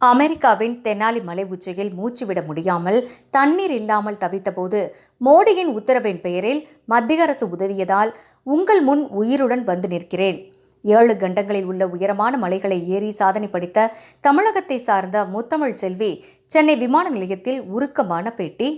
அமெரிக்காவின் தெனாலி மலை உச்சியில் மூச்சுவிட முடியாமல் தண்ணீர் இல்லாமல் தவித்தபோது மோடியின் உத்தரவின் பெயரில் மத்திய அரசு உதவியதால் உங்கள் முன் உயிருடன் வந்து நிற்கிறேன். ஏழு கண்டங்களில் உள்ள உயரமான மலைகளை ஏறி சாதனை படைத்த தமிழகத்தை சார்ந்த முத்தமிழ் செல்வி சென்னை விமான நிலையத்தில் உருக்கமான பேட்டி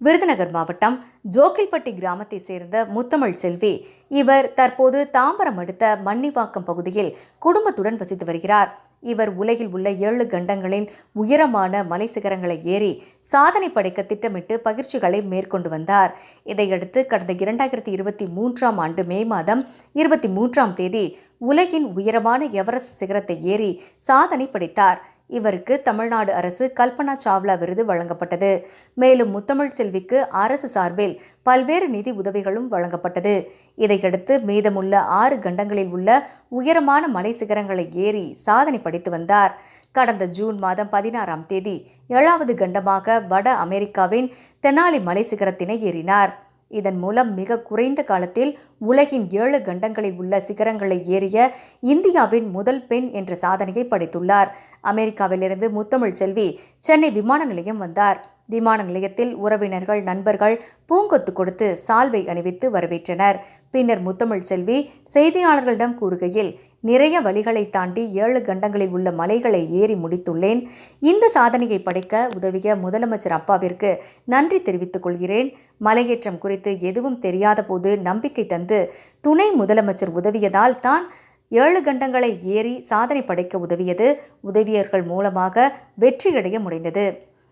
விருதுநகர் மாவட்டம் ஜோக்கில்பட்டி கிராமத்தை சேர்ந்த முத்தமிழ் செல்வி. இவர் தற்போது தாம்பரம் அடுத்த மன்னிவாக்கம் பகுதியில் குடும்பத்துடன் வசித்து வருகிறார். இவர் உலகில் உள்ள ஏழு கண்டங்களின் உயரமான மலை சிகரங்களை ஏறி சாதனை படைக்க திட்டமிட்டு பயிற்சிகளை மேற்கொண்டு வந்தார். இதையடுத்து கடந்த இரண்டாயிரத்தி இருபத்தி மூன்றாம் ஆண்டு மே மாதம் இருபத்தி மூன்றாம் தேதி உலகின் உயரமான எவரெஸ்ட் சிகரத்தை ஏறி சாதனை படைத்தார். இவருக்கு தமிழ்நாடு அரசு கல்பனா சாவ்லா விருது வழங்கப்பட்டது. மேலும் முத்தமிழ் செல்விக்கு அரசு சார்பில் பல்வேறு நிதி உதவிகளும் வழங்கப்பட்டது. இதையடுத்து மீதமுள்ள ஆறு கண்டங்களில் உள்ள உயரமான மலை சிகரங்களை ஏறி சாதனை படைத்து வந்தார். கடந்த ஜூன் மாதம் பதினாறாம் தேதி ஏழாவது கண்டமாக வட அமெரிக்காவின் தெனாலி மலை சிகரத்தினை ஏறினார். இதன் மூலம் மிக குறைந்த காலத்தில் உலகின் ஏழு கண்டங்களில் உள்ள சிகரங்களை ஏறிய இந்தியாவின் முதல் பெண் என்ற சாதனையை படைத்துள்ளார். அமெரிக்காவிலிருந்து முத்தமிழ் செல்வி சென்னை விமான நிலையம் வந்தார். விமான நிலையத்தில் உறவினர்கள் நண்பர்கள் பூங்கொத்து கொடுத்து சால்வை அணிவித்து வரவேற்றனர். பின்னர் முத்தமிழ் செல்வி செய்தியாளர்களிடம் கூறுகையில் நிறைய வழிகளை தாண்டி ஏழு கண்டங்களில் உள்ள மலைகளை ஏறி முடித்துள்ளேன். இந்த சாதனையை படைக்க உதவிய முதலமைச்சர் அப்பாவிற்கு நன்றி தெரிவித்துக் கொள்கிறேன். மலையேற்றம் குறித்து எதுவும் தெரியாத போது நம்பிக்கை தந்து துணை முதலமைச்சர் உதவியதால் தான் ஏழு கண்டங்களை ஏறி சாதனை படைக்க உதவியது. உதவியர்கள் மூலமாக வெற்றியடைய முடிந்தது.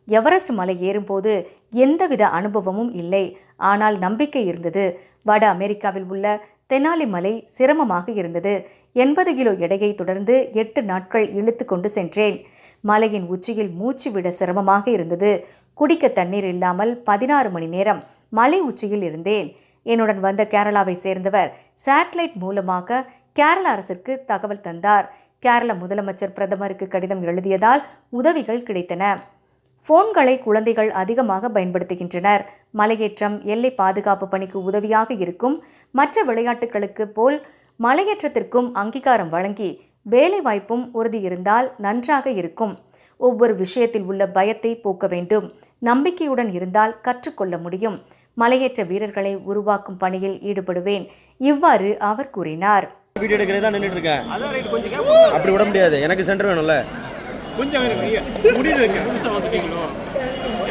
எவரெஸ்ட் மலை ஏறும்போது எந்தவித அனுபவமும் இல்லை. ஆனால் நம்பிக்கை இருந்தது. வட அமெரிக்காவில் உள்ள தெனாலி மலை சிரமமாக இருந்தது. எண்பது கிலோ எடையை தொடர்ந்து எட்டு நாட்கள் இழுத்து கொண்டு சென்றேன். மலையின் உச்சியில் மூச்சு விட சிரமமாக இருந்தது. குடிக்க தண்ணீர் இல்லாமல் பதினாறு மணி நேரம் மலை உச்சியில் இருந்தேன். என்னுடன் வந்த கேரளாவை சேர்ந்தவர் சேட்டலைட் மூலமாக கேரள அரசிற்கு தகவல் தந்தார். கேரள முதலமைச்சர் பிரதமருக்கு கடிதம் எழுதியதால் உதவிகள் கிடைத்தன. போன்களை குழந்தைகள் அதிகமாக பயன்படுத்துகின்றனர். மலையேற்றம் எல்லை பாதுகாப்பு பணிக்கு உதவியாக இருக்கும். மற்ற விளையாட்டுகளுக்கு போல் மலையேற்றத்திற்கும் அங்கீகாரம் வழங்கி வேலை வாய்ப்பும் உறுதி இருந்தால் நன்றாக இருக்கும். ஒவ்வொரு விஷயத்தில் உள்ள பயத்தை போக்க வேண்டும். நம்பிக்கையுடன் இருந்தால் கற்றுக்கொள்ள முடியும். மலையேற்ற வீரர்களை உருவாக்கும் பணியில் ஈடுபடுவேன். இவ்வாறு அவர் கூறினார். வீடியோ எடுக்கிறதா நின்றுட்டு இருக்கேன். அதான் ரைட் கொஞ்சம் கேப் அப்படி விட முடியாது. எனக்கு சென்டர் வேணும்ல. கொஞ்சம் முடியுது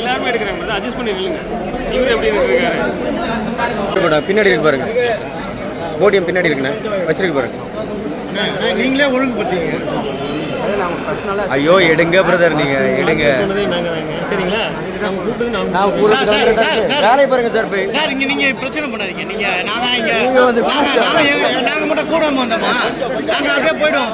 எல்லாருமே எடுக்கிறாங்க அட்ஜஸ்ட் பண்ணி நில்லுங்க. இவர் எப்படி இருக்காரு கூட பின்னாடி இருக்கு பாருங்க. போடியம் பின்னாடி இருக்குண்ணே. வச்சிருக்கு பாருங்க. நீங்களே ஒழுங்கு பட்டீங்க ஐயோ எடுங்க பிரதர் நீங்க எடுங்க. சரிங்களா? நான் சார், சார், சார். வேலையை பாருங்க சார் போய். சார் இங்க நீங்க பிரச்சனை பண்ணாதீங்க. நீங்க நானா இங்க நீங்க மட்டும் கூட வந்தோமா? அப்படியே போயிடுவோம்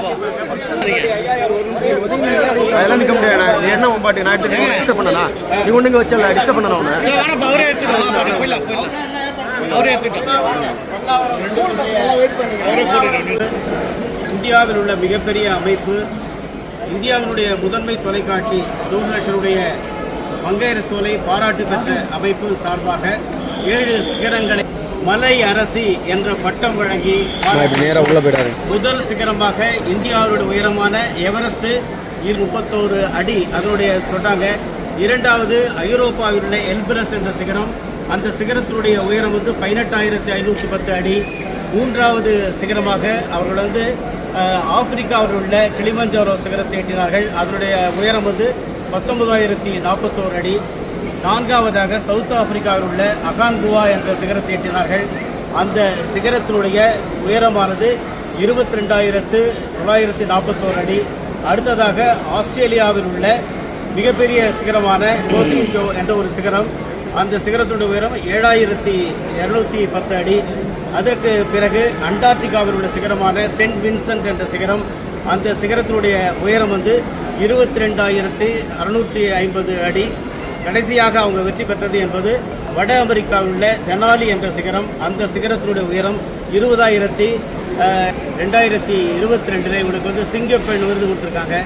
அதெல்லாம் நிக்க முடியாது. நான் என்ன உன் பாட்டு? நான் டிஸ்டர்ப் பண்ணனா? நீ ஒண்ணுங்க வச்சல டிஸ்டர்ப் பண்ணனா இப்ப அவரே எடுத்துக்கலாம் பாருங்க போயிடலாம் போயிடலாம். அவரே எடுத்துட்டோம் இந்தியாவில் உள்ள மிகப்பெரிய அமைப்பு இந்தியாவினுடைய முதன்மை தொலைக்காட்சி தூர்தர்ஷனுடைய மங்கையர் சோலை பாராட்டு பெற்ற அமைப்பு சார்பாக ஏழு சிகரங்களை மலை அரசி என்ற பட்டம் வழங்கி முதல் சிகரமாக இந்தியாவுடைய உயரமான எவரெஸ்ட் முப்பத்தோரு அடி அதனுடைய தொட்டாங்க. இரண்டாவது ஐரோப்பாவில் உள்ள எல்பிரஸ் என்ற சிகரம். அந்த சிகரத்தினுடைய உயரம் வந்து பதினெட்டாயிரத்தி ஐநூற்றி பத்து அடி. மூன்றாவது சிகரமாக அவர்கள் வந்து ஆப்பிரிக்காவில் உள்ள கிளிமஞ்சோரோ சிகரத்தை எட்டினார்கள். அதனுடைய உயரம் வந்து பத்தொன்பதாயிரத்தி நாற்பத்தோரு அடி. நான்காவதாக சவுத் ஆப்பிரிக்காவில் உள்ள அகான்குவா என்ற சிகரத்தை எட்டினார்கள். அந்த சிகரத்தினுடைய உயரமானது இருபத்தி ரெண்டாயிரத்து தொள்ளாயிரத்தி நாற்பத்தோரு அடி. அடுத்ததாக ஆஸ்திரேலியாவில் உள்ள மிகப்பெரிய சிகரமான கோசிங்கோ என்ற ஒரு சிகரம் அந்த சிகரத்தினுடைய உயரம் ஏழாயிரத்தி இரநூத்தி பத்து அடி. அதற்கு பிறகு அண்டார்டிகாவில் உள்ள சிகரமான சென்ட் வின்சென்ட் என்ற சிகரம் அந்த சிகரத்தினுடைய உயரம் வந்து இருபத்தி ரெண்டாயிரத்தி அறுநூற்றி ஐம்பது அடி. கடைசியாக அவங்க வெற்றி பெற்றது என்பது வட அமெரிக்காவில் உள்ள தெனாலி என்ற சிகரம். அந்த சிகரத்தினுடைய உயரம் இருபதாயிரத்தி ரெண்டாயிரத்தி இருபத்தி ரெண்டில் இவங்களுக்கு வந்து சிங்கப்பெண் விருது கொடுத்துருக்காங்க.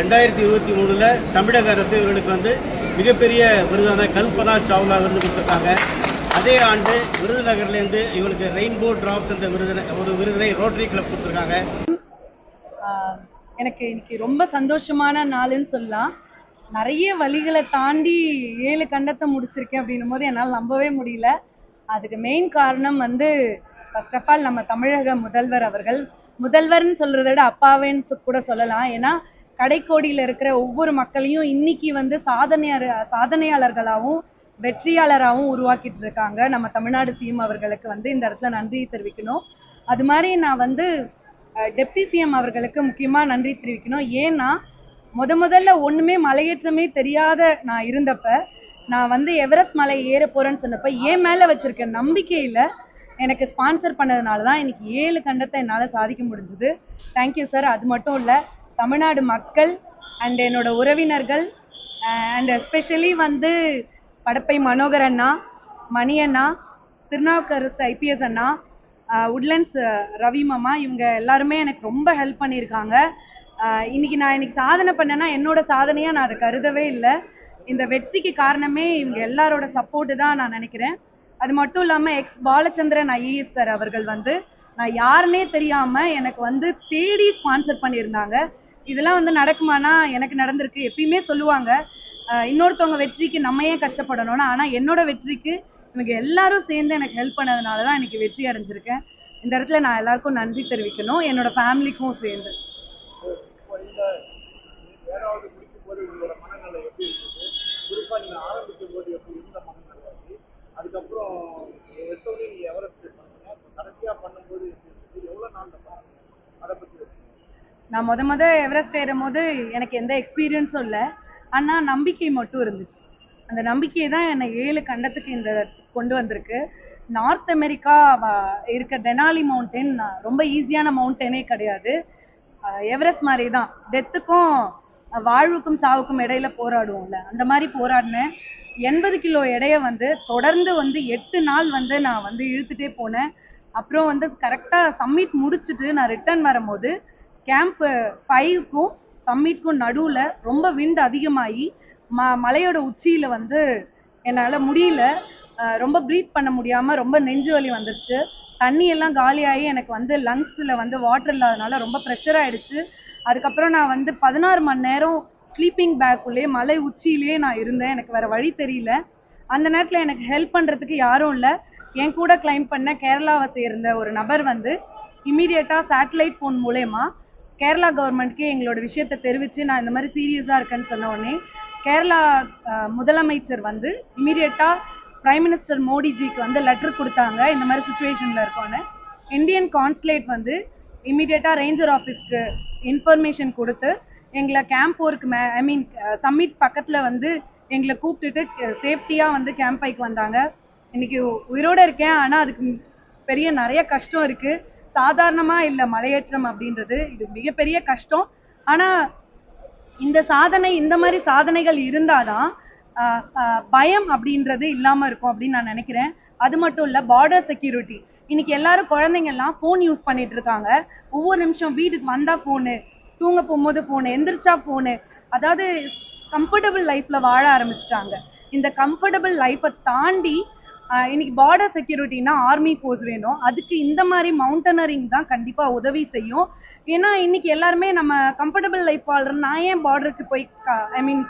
ரெண்டாயிரத்தி இருபத்தி மூணில் தமிழக அரசு இவர்களுக்கு வந்து மிகப்பெரிய விருதான கல்பனா சாவ்லா விருது கொடுத்துருக்காங்க. அதே ஆண்டு விருதுநகர்லேருந்து இவங்களுக்கு ரெயின்போ டிராப்ஸ் என்ற விருதினை ஒரு விருதினை ரோட்டரி கிளப் கொடுத்துருக்காங்க. எனக்கு இன்னைக்கு ரொம்ப சந்தோஷமான நாளுன்னு சொல்லலாம். நிறைய வழிகளை தாண்டி ஏழு கண்டத்தை முடிச்சிருக்கேன் அப்படின்னும் போது என்னால் நம்பவே முடியல. அதுக்கு மெயின் காரணம் வந்து ஃபர்ஸ்ட் ஆஃப் ஆல் நம்ம தமிழக முதல்வர் அவர்கள். முதல்வர்னு சொல்றதை விட அப்பாவேன்னு கூட சொல்லலாம். ஏன்னா கடைக்கோடியில் இருக்கிற ஒவ்வொரு மக்களையும் இன்னைக்கு வந்து சாதனையார் சாதனையாளர்களாகவும் வெற்றியாளராகவும் உருவாக்கிட்டு இருக்காங்க. நம்ம தமிழ்நாடு சிஎம் அவர்களுக்கு வந்து இந்த இடத்துல நன்றி தெரிவிக்கணும். அது மாதிரி நான் வந்து டெப்டி சிஎம் அவர்களுக்கு முக்கியமாக நன்றி தெரிவிக்கணும். ஏன்னா முத முதல்ல ஒன்றுமே மலையேற்றமே தெரியாத நான் இருந்தப்ப நான் வந்து எவரெஸ்ட் மலை ஏற போகிறேன்னு சொன்னப்ப என் மேலே வச்சிருக்க நம்பிக்கையில் எனக்கு ஸ்பான்சர் பண்ணதுனால தான் இன்னைக்கு ஏழு கண்டத்தை என்னால் சாதிக்க முடிஞ்சுது. தேங்க்யூ சார் அது மட்டும் இல்லை தமிழ்நாடு மக்கள் அண்ட் என்னோட உறவினர்கள் அண்ட் எஸ்பெஷலி வந்து படப்பை மனோகர் அண்ணா மணி அண்ணா திருநாவுக்கரசு ஐபிஎஸ் அண்ணா உட்லண்ட்ஸ் ரவி மாமா இவங்க எல்லாருமே எனக்கு ரொம்ப ஹெல்ப் பண்ணியிருக்காங்க. இன்னைக்கு நான் இன்னைக்கு சாதனை பண்ணேன்னா என்னோட சாதனையாக நான் அதை கருதவே இல்லை. இந்த வெற்றிக்கு காரணமே இவங்க எல்லாரோட சப்போர்ட்டு தான் நான் நினைக்கிறேன். அது மட்டும் இல்லாமல் எக்ஸ் பாலச்சந்திரன் ஐஏஎஸ் சார் அவர்கள் வந்து நான் யாருன்னே தெரியாமல் எனக்கு வந்து தேடி ஸ்பான்சர் பண்ணியிருந்தாங்க. இதெல்லாம் வந்து நடக்குமானா எனக்கு நடந்திருக்கு. எப்பயுமே சொல்லுவாங்க இன்னொருத்தவங்க வெற்றிக்கு நம்ம ஏன் கஷ்டப்படணும்னா ஆனால் என்னோட வெற்றிக்கு எனக்கு எல்லாரும் சேர்ந்து எனக்கு ஹெல்ப் பண்ணதுனால தான் இன்னைக்கு வெற்றி அடைஞ்சிருக்கேன். இந்த இடத்துல நான் எல்லாருக்கும் நன்றி தெரிவிக்கணும். என்னோட ஃபேமிலிக்கும் சேர்ந்து. அதுக்கப்புறம் எவரெஸ்ட் கடைசியா பண்ணும்போது எவ்வளவு அதை பத்தி நான் முத முத எவரெஸ்ட் ஏறும் போது எனக்கு எந்த எக்ஸ்பீரியன்ஸும் இல்லை. ஆனால் நம்பிக்கை மட்டும் இருந்துச்சு. அந்த நம்பிக்கையை தான் என்னை ஏழு கண்டத்துக்கு இந்த கொண்டு வந்திருக்கு. நார்த் அமெரிக்கா இருக்க தெனாலி மவுண்டன் ரொம்ப ஈஸியான மவுண்டனே கிடையாது. எவரெஸ்ட் மாதிரி தான். டெத்துக்கும் வாழ்வுக்கும் சாவுக்கும் இடையில போராடுவோம்ல. அந்த மாதிரி போராடினேன். எண்பது கிலோ எடையை வந்து தொடர்ந்து வந்து எட்டு நாள் வந்து நான் வந்து இழுத்துட்டே போனேன். அப்புறம் வந்து கரெக்டாக சம்மிட் முடிச்சுட்டு நான் ரிட்டர்ன் வரும்போது கேம்ப் ஃபைவ்க்கும் சம்மிட்க்கும் நடுவில் ரொம்ப விண்ட் அதிகமாகி ம மலையோட உச்சியில் வந்து என்னால் முடியல. ரொம்ப ப்ரீத் பண்ண முடியாமல் ரொம்ப நெஞ்சு வலி வந்துருச்சு. தண்ணி எல்லாம் காலியாகி எனக்கு வந்து லங்ஸில் வந்து வாட்டர் இல்லாதனால ரொம்ப ப்ரெஷர் ஆயிடுச்சு. அதுக்கப்புறம் நான் வந்து பதினாறு மணி நேரம் ஸ்லீப்பிங் பேக்குள்ளேயே மலை உச்சியிலேயே நான் இருந்தேன். எனக்கு வேற வழி தெரியல. அந்த நேரத்தில் எனக்கு ஹெல்ப் பண்ணுறதுக்கு யாரும் இல்லை. என் கூட கிளைம் பண்ண கேரளாவை சேர்ந்த ஒரு நபர் வந்து இமீடியட்டாக சேட்டலைட் ஃபோன் மூலயமா கேரளா கவர்மெண்ட்க்கு எங்களோட விஷயத்தை தெரிவித்து நான் இந்த மாதிரி சீரியஸாக இருக்கேன்னு சொன்ன உடனே கேரளா முதலமைச்சர் வந்து இமீடியட்டாக பிரைம் மினிஸ்டர் மோடிஜிக்கு வந்து லெட்டர் கொடுத்தாங்க. இந்த மாதிரி சுச்சுவேஷனில் இருக்கோன்னு. இந்தியன் கான்சுலேட் வந்து இமீடியட்டாக ரேஞ்சர் ஆஃபீஸ்க்கு இன்ஃபர்மேஷன் கொடுத்து எங்களை camp work may I mean summit பக்கத்தில் வந்து எங்களை கூப்பிட்டுட்டு சேஃப்டியாக வந்து கேம்ப் பைக்கு வந்தாங்க. இன்னைக்கு உயிரோட இருக்கேன். ஆனால் அதுக்கு பெரிய நிறைய கஷ்டம் இருக்குது சாதாரணமாக இல்லை மலையேற்றம் அப்படின்றது இது மிகப்பெரிய கஷ்டம். ஆனால் இந்த சாதனை இந்த மாதிரி சாதனைகள் இருந்தாதான் பயம் அப்படின்றது இல்லாமல் இருக்கும் அப்படின்னு நான் நினைக்கிறேன். அது மட்டும் இல்லை பார்டர் செக்யூரிட்டி இன்னைக்கு எல்லாரும் குழந்தைங்கெல்லாம் ஃபோன் யூஸ் பண்ணிட்டு இருக்காங்க. ஒவ்வொரு நிமிஷம் வீட்டுக்கு வந்தால் ஃபோனு தூங்க போகும்போது ஃபோனு எந்திரிச்சா ஃபோனு அதாவது கம்ஃபர்டபுள் லைஃப்பில் வாழ ஆரம்பிச்சிட்டாங்க. இந்த கம்ஃபர்டபுள் லைஃப்பை தாண்டி இன்னைக்கு பார்டர் செக்யூரிட்டினா ஆர்மி ஃபோர்ஸ் வேணும். அதுக்கு இந்த மாதிரி மவுண்டனரிங் தான் கண்டிப்பாக உதவி செய்யும். ஏன்னா இன்னைக்கு எல்லாருமே நம்ம கம்ஃபர்டபுள் லைஃப் வாழ்ற நான் ஏன் பார்டருக்கு போய் ஐ மீன்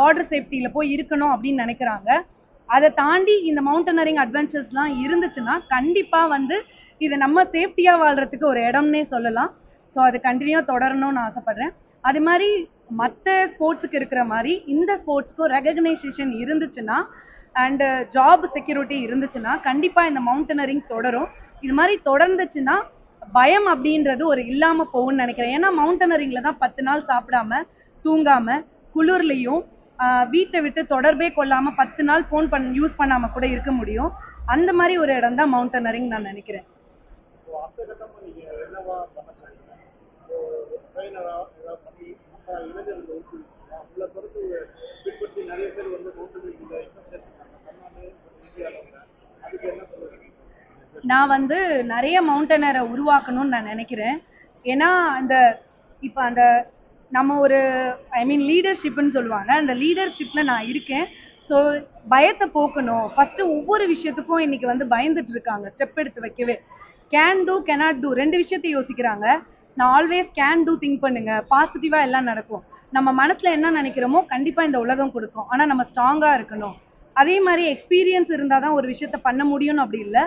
பார்டர் சேஃப்டியில் போய் இருக்கணும் அப்படின்னு நினைக்கிறாங்க. அதை தாண்டி இந்த மவுண்டனரிங் அட்வென்ச்சர்ஸ்லாம் இருந்துச்சுன்னா கண்டிப்பாக வந்து இது நம்ம சேஃப்டியாக வாழ்கிறதுக்கு ஒரு இடம்னே சொல்லலாம். ஸோ அது கண்டினியூ தொடரணும்னு ஆசைப்பட்றேன். அது மாதிரி மற்ற ஸ்போர்ட்ஸுக்கு இருக்கிற மாதிரி இந்த ஸ்போர்ட்ஸ்க்கும் ரெகக்னைசேஷன் இருந்துச்சுன்னா அண்டு ஜாப் செக்யூரிட்டி இருந்துச்சுன்னா கண்டிப்பாக இந்த மவுண்டனரிங் தொடரும். இது மாதிரி தொடர்ந்துச்சுன்னா பயம் அப்படின்றது ஒரு இல்லாமல் போகும்னு நினைக்கிறேன். ஏன்னா மவுண்டனரிங்கில் தான் பத்து நாள் சாப்பிடாம தூங்காம குளிர்லையும் வீட்டை விட்டு தொடர்பே கொள்ளாமல் பத்து நாள் ஃபோன் பண் யூஸ் பண்ணாம கூட இருக்க முடியும். அந்த மாதிரி ஒரு இடம் தான் மவுண்டனரிங் நான் நினைக்கிறேன். இளைஞர்கள் உங்களை பொறுத்து பின்பற்றி நிறைய பேர் வந்து இந்தியாவில் அதுக்கு என்ன நான் வந்து நிறைய மவுண்டனரை உருவாக்கணும்னு நான் நினைக்கிறேன். ஏன்னா அந்த இப்போ அந்த நம்ம ஒரு ஐ மீன் லீடர்ஷிப்னு சொல்லுவாங்க. அந்த லீடர்ஷிப்பில் நான் இருக்கேன். ஸோ பயத்தை போக்கணும். ஃபஸ்ட்டு ஒவ்வொரு விஷயத்துக்கும் இன்னைக்கு வந்து பயந்துட்டு இருக்காங்க. ஸ்டெப் எடுத்து வைக்கவே. கேன் டூ கெனாட் டூ ரெண்டு விஷயத்தை யோசிக்கிறாங்க. நான் ஆல்வேஸ் கேன் டூ திங்க் பண்ணுங்க. பாசிட்டிவா எல்லாம் நடக்கும். நம்ம மனசில் என்ன நினைக்கிறோமோ கண்டிப்பாக இந்த உலகம் கொடுக்கும். ஆனால் நம்ம ஸ்ட்ராங்காக இருக்கணும். அதே மாதிரி எக்ஸ்பீரியன்ஸ் இருந்தால் தான் ஒரு விஷயத்த பண்ண முடியும்னு அப்படி இல்லை.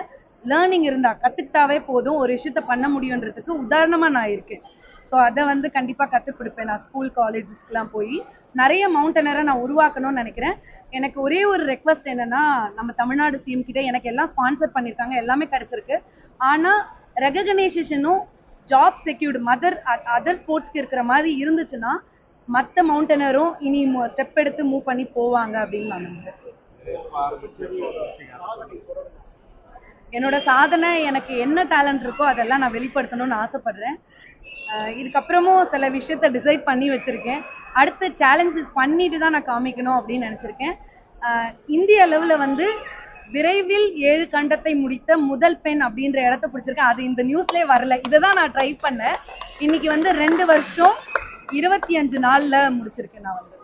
லேர்னிங் இருந்தால் கற்றுக்கிட்டாவே போதும். ஒரு விஷயத்த பண்ண முடியுன்றதுக்கு உதாரணமாக நான் இருக்கேன். ஸோ அதை வந்து கண்டிப்பாக கற்றுக் கொடுப்பேன். நான் ஸ்கூல் காலேஜஸ்க்குலாம் போய் நிறைய மவுண்டனரை நான் உருவாக்கணும்னு நினைக்கிறேன். எனக்கு ஒரே ஒரு ரெக்வஸ்ட் என்னென்னா நம்ம தமிழ்நாடு சிஎம் கிட்ட எனக்கு எல்லாம் ஸ்பான்சர் பண்ணியிருக்காங்க. எல்லாமே கிடச்சிருக்கு. ஆனால் ரெகக்னைசேஷனும் ஜாப் செக்யூர்டு மதர் அதர் ஸ்போர்ட்ஸ்க்கு இருக்கிற மாதிரி இருந்துச்சுன்னா மற்ற மவுண்டனரும் இனி ஸ்டெப் எடுத்து மூவ் பண்ணி போவாங்க அப்படின்னு நான் நம்புறேன். என்னோட சாதனை எனக்கு என்ன டேலண்ட் இருக்கோ அதெல்லாம் நான் வெளிப்படுத்தணும்னு ஆசைப்படுறேன். இதுக்கப்புறமும் சில விஷயத்த டிசைட் பண்ணி வச்சிருக்கேன். அடுத்த சேலஞ்சஸ் பண்ணிட்டு தான் நான் காமிக்கணும் அப்படின்னு நினச்சிருக்கேன். இந்திய அளவில் வந்து விரைவில் ஏழு கண்டத்தை முடித்த முதல் பெண் அப்படின்ற இடத்த பிடிச்சிருக்கேன். அது இந்த நியூஸ்லேயே வரல. இதை தான் நான் ட்ரை பண்ணேன். இன்னைக்கு வந்து ரெண்டு வருஷம் இருபத்தி அஞ்சு நாள்ல முடிச்சிருக்கேன் நான் வந்து.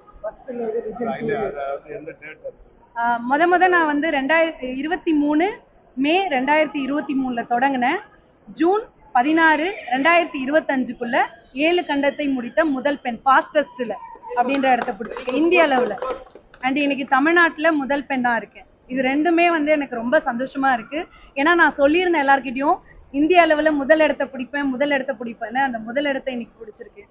ஆஹ் முத முத நான் வந்து ரெண்டாயிரத்தி இருபத்தி மூணு மே ரெண்டாயிரத்தி இருபத்தி மூணுல தொடங்கினேன். ஜூன் பதினாறு ரெண்டாயிரத்தி இருபத்தஞ்சுக்குள்ள ஏழு கண்டத்தை முடித்த முதல் பெண் ஃபாஸ்டஸ்ட்ல அப்படின்ற இடத்த பிடிச்சிருக்கேன். இந்திய அளவில். அண்ட் இன்னைக்கு தமிழ்நாட்டில் முதல் பெண்ணாக இருக்கேன். இது ரெண்டுமே வந்து எனக்கு ரொம்ப சந்தோஷமா இருக்கு. ஏன்னா நான் சொல்லியிருந்தேன் எல்லார்கிட்டயும் இந்திய அளவில் முதல் இடத்த பிடிப்பேன் முதல் இடத்த பிடிப்பேன்னு அந்த முதல் இடத்த இன்னைக்கு பிடிச்சிருக்கேன்